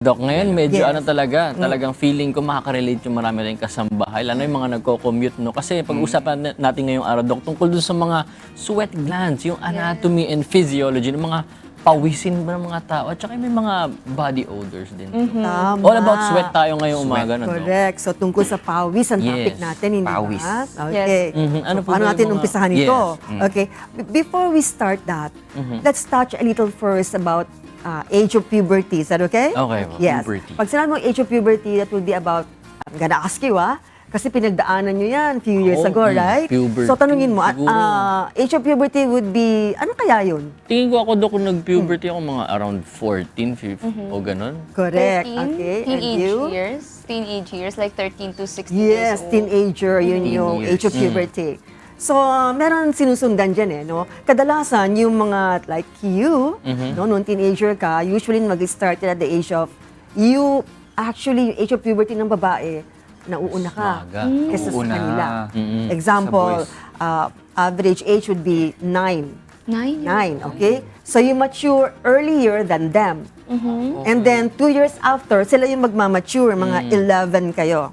Doc, ngayon medyo Yes. ano talaga, talagang feeling ko makaka-relate yung marami rin kasambahay, lalo yung mga nagko-commute, no? Kasi pag-usapan na- natin ngayong araw, Doc, tungkol dun sa mga sweat glands, yung anatomy and physiology ng mga pawisin ba ng mga tao, at saka may mga body odors din. Tama. All about sweat tayo ngayong umaga, no? Correct. So, tungkol sa pawis ang topic Yes, natin, hindi pawis. ba? Okay. Mhm. Ano So, paano natin mga- umpisahan Yes. ito? Okay. B- Before we start that, let's touch a little first about uh, age of puberty. Is that okay? Okay. Yes. Puberty. Pag sinabi mo age of puberty, that will be about, I'm gonna ask you, ah, kasi pinagdaanan nyo yan few years Oo, ago, mm, right? puberty, So, tanungin mo, ah, siguro. ah, age of puberty would be, ano kaya yun? Tingin ko ako, Doc, kung nag-puberty ako mga around 14, 15, o ganun. Correct. 13, Okay. And teenage you? years. Teenage years, like 13 to 16 Yes, years old. teenager, yun yung age of puberty. So, uh, meron sinusundan dyan eh, no? Kadalasan, yung mga like you, no, nung teenager ka, usually mag-start at the age of, you, actually, yung age of puberty ng babae, nauuna ka Maaga. kesa sa Nauuna. kanila. Mm-mm. Example, Sa uh, average age would be 9. Nine. Nine, okay? So you mature earlier than them. And then, two years after, sila yung magmamature, mga 11 kayo.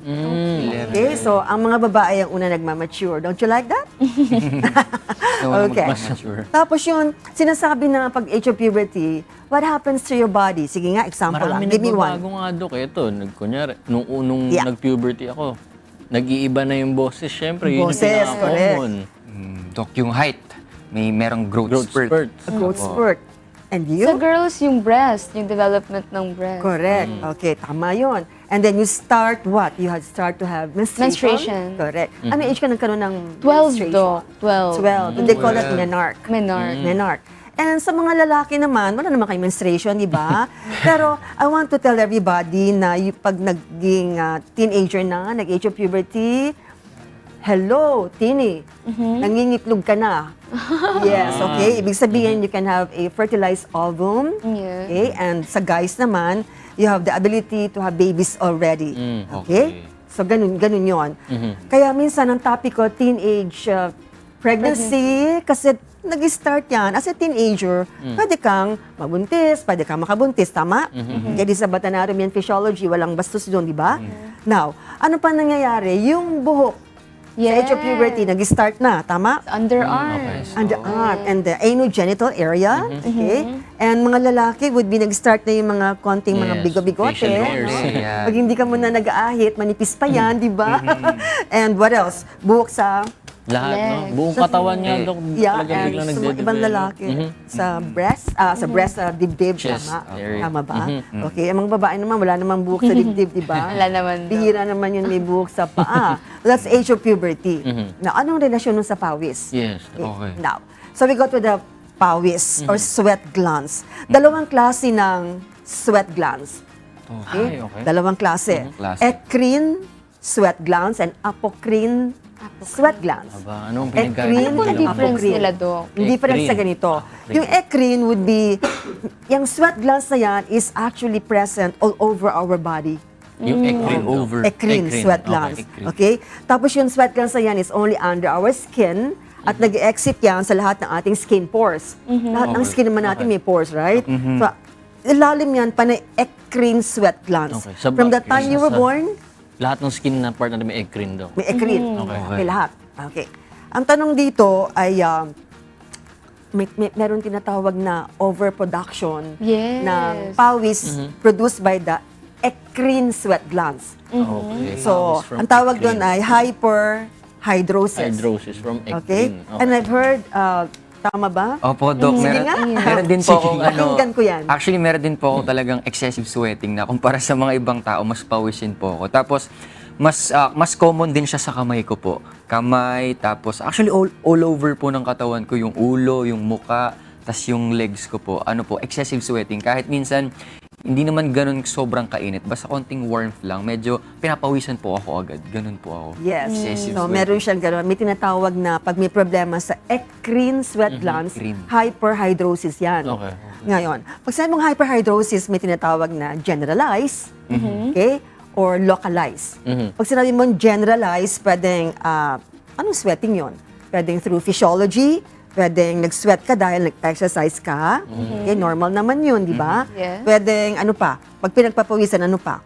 Okay, so ang mga babae ang una nagmamature. Don't you like that? okay. Tapos yun, sinasabi na pag age of puberty, what happens to your body? Sige nga, example lang. Marami Give me one. nagbabago nga, Dok. Ito, nag, kunyari, nung unong Yeah. nag-puberty ako, nag-iiba na yung boses. Siyempre, yun Boses, yung pinaka-common. Mm, Doc, yung height, may merong growth, Growth spurt. spurt. A growth spurt. And you? Sa girls, yung breast, yung development ng breast. Correct. Okay, tama yon. And then you start what? You had start to have menstruation. Menstruation. Correct. Ano age ka nagkaroon ng 12 menstruation? do. 12. 12. They call it menarche. Menarche. Menarche. And sa mga lalaki naman, wala naman kayo menstruation, di ba? Pero I want to tell everybody na yung pag naging ah, teenager na, nag-age of puberty, hello, teeny, nangingitlog ka na. yes, okay? Ibig sabihin, you can have a fertilized ovum. Yeah. Okay? And sa guys naman, you have the ability to have babies already. Mm, okay? okay. So, ganun, ganun yon. Kaya minsan, ang topic ko, teenage uh, pregnancy, kasi nag-start yan. As a teenager, pwede kang mabuntis, pwede kang makabuntis, tama? Kaya di sa Batanarian Physiology, walang bastos doon, di ba? Now, ano pa nangyayari? Yung buhok, sa age of Yes. puberty, nag-start na, tama? Underarm. And the arm and the anogenital area, okay? And mga lalaki would be nag-start na yung mga konting mga Yes, bigo-bigote. facial hairs. Pag hindi ka muna nag-aahit, manipis pa yan, di ba? and what else? Buhok sa, Lahat, no? Legs. Buong katawan niya, Eh, Dok, yeah, talagang and biglang sa mga nagde-develop. ibang lalaki, sa breast, ah, sa breast, sa dibdib, Chest tama? area. Tama ba? Okay, ang mga babae naman, wala namang buhok sa dibdib, di ba? Wala naman daw. Bihira naman yun may buhok sa paa. That's age of puberty. Now, anong relasyon nun sa pawis? Yes. Okay. Now, so we go to the pawis or sweat glands. Dalawang klase ng sweat glands. Ay, okay. Dalawang klase. Klase. Eccrine sweat glands and apocrine sweat glands. Aba, anong Eccrine pinagkaiba? Ano po ang difference apocrine. nila, Doc? Yung difference sa Eccrine. ganito. Eccrine. Yung eccrine would be, yung sweat glands na yan is actually present all over our body. Yung eccrine over. Eccrine, sweat Okay, glands. eccrine. Okay? Tapos yung sweat glands na yan is only under our skin at nag-exit yan sa lahat ng ating skin pores. Lahat ng skin naman natin may pores, right? So, ilalim yan pa na eccrine sweat glands. Okay, sa From the time you were sa- born, Lahat ng skin na part natin may eccrine daw. may eccrine. Okay. Okay, lahat. Okay. Ang tanong dito ay, um, may, may, meron tinatawag na overproduction Yes. ng pawis produced by the eccrine sweat glands. Okay. So, from ang tawag doon ay hyperhidrosis. Hydrosis from eccrine. Okay? And I've heard, uh, tama ba? Opo, Doc. Sige Meron, nga. meron din po Sige akong ano. Pakinggan ko yan. Actually, meron din po ako talagang excessive sweating na kumpara sa mga ibang tao, mas pawisin po ako. Tapos, mas ah, mas common din siya sa kamay ko po. Kamay, tapos actually all, all over po ng katawan ko, yung ulo, yung muka, tas yung legs ko po. Ano po, excessive sweating. Kahit minsan, hindi naman ganun sobrang kainit. Basta konting warmth lang. Medyo pinapawisan po ako agad. Ganun po ako. Yes. Excessive So, sweating. meron siyang gano'n. May tinatawag na pag may problema sa eccrine sweat glands, eccrine. hyperhidrosis yan. Okay. Ngayon, pag sinabi mong hyperhidrosis, may tinatawag na generalize, okay, or localize. Pag sinabi mong generalize, pwedeng, ah, anong sweating yon? Pwedeng through physiology, Pwedeng nag-sweat ka dahil nag-exercise ka. Okay, normal naman yun, di ba? Yes. Pwedeng ano pa, pag pinagpapawisan, ano pa?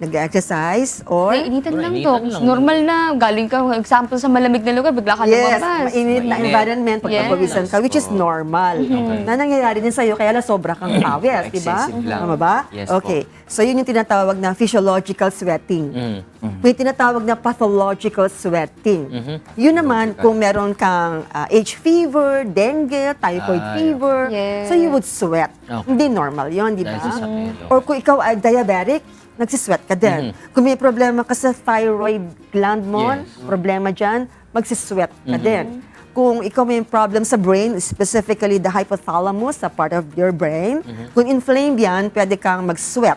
Nag-exercise or... Nainitan lang to. Lang. Normal na, galing ka, example, sa malamig na lugar, bigla ka Yes, lumabas. mainit na Mainit. environment pag Yes. napawisan ka, which is normal. Na nangyayari din sa'yo, kaya lang sobra kang pawis, di ba? Excessive lang. Tama ba? Yes okay. So, yun yung tinatawag na physiological sweating. Mm. May tinatawag na pathological sweating. Yun naman, kung meron kang ah, H fever, dengue, typhoid Ah, fever, yeah. so you would sweat. Okay. Hindi normal yun, di ba? Dahil sa sakit, okay. Or kung ikaw ay diabetic, nagsisweat ka din. Kung may problema ka sa thyroid gland mo, Yes. problema dyan, magsisweat ka din. Kung ikaw may problem sa brain, specifically the hypothalamus, a part of your brain, kung inflamed yan, pwede kang mag-sweat.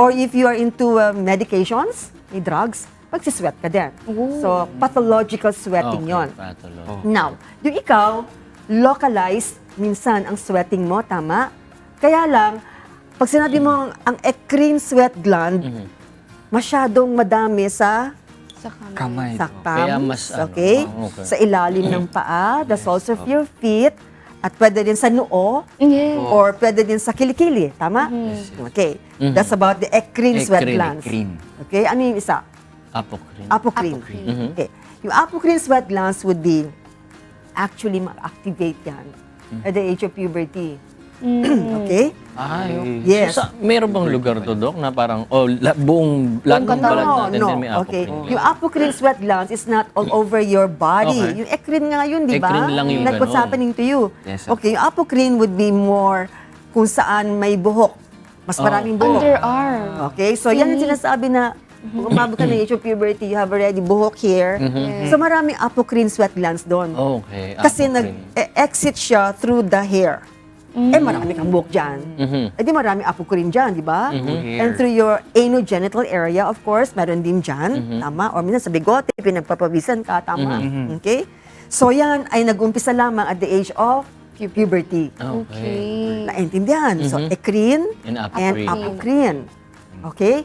Or if you are into uh, medications, may drugs, magsisweat ka din. So, pathological sweating yon. pathology. Now, yung ikaw, localized minsan ang sweating mo, tama? Kaya lang, pag sinabi mo ang, ang eccrine sweat gland, masyadong madami sa Sa kamay. Kamay. sa po. thumbs, Kaya mas ano, okay? ah, okay. Sa ilalim ng paa, the soles of your feet, at pwede din sa noo, Yes. or pwede din sa kilikili, tama? Okay. That's about the eccrine sweat Eccrine, glands. eccrine. Okay? Ano yung isa? Apocrine. Apocrine. Okay. Yung apocrine sweat glands would be actually ma-activate yan at the age of puberty. Okay? Ay, Yes. So, sa, meron bang lugar to, Dok, na parang, oh, la, buong, lahat ng balat No, natin no. may Okay. apocrine. Yung apocrine sweat glands is not all over your body. Okay. Yung eccrine nga yun, di ba? Eccrine lang yung Like what's ganun. happening to you. Yes, sir. okay, yung apocrine would be more kung saan may buhok. Mas Oh. maraming buhok. Underarm. Okay, so yan ang sinasabi na kung umabot ka ng age of puberty, you have already buhok here. So maraming apocrine sweat glands doon. Okay. Kasi nag-exit siya through the hair. Eh, marami kang buhok dyan. Mhm. Eh, di marami apocrine dyan, di ba? Hair. And through your anogenital area, of course, meron din dyan. Tama? Or minsan sa bigote, pinagpapawisan ka. Tama? Okay? So, yan ay nag-umpisa lamang at the age of puberty. Okay. Naintindihan? So, And and apocrine. apocrine. Okay?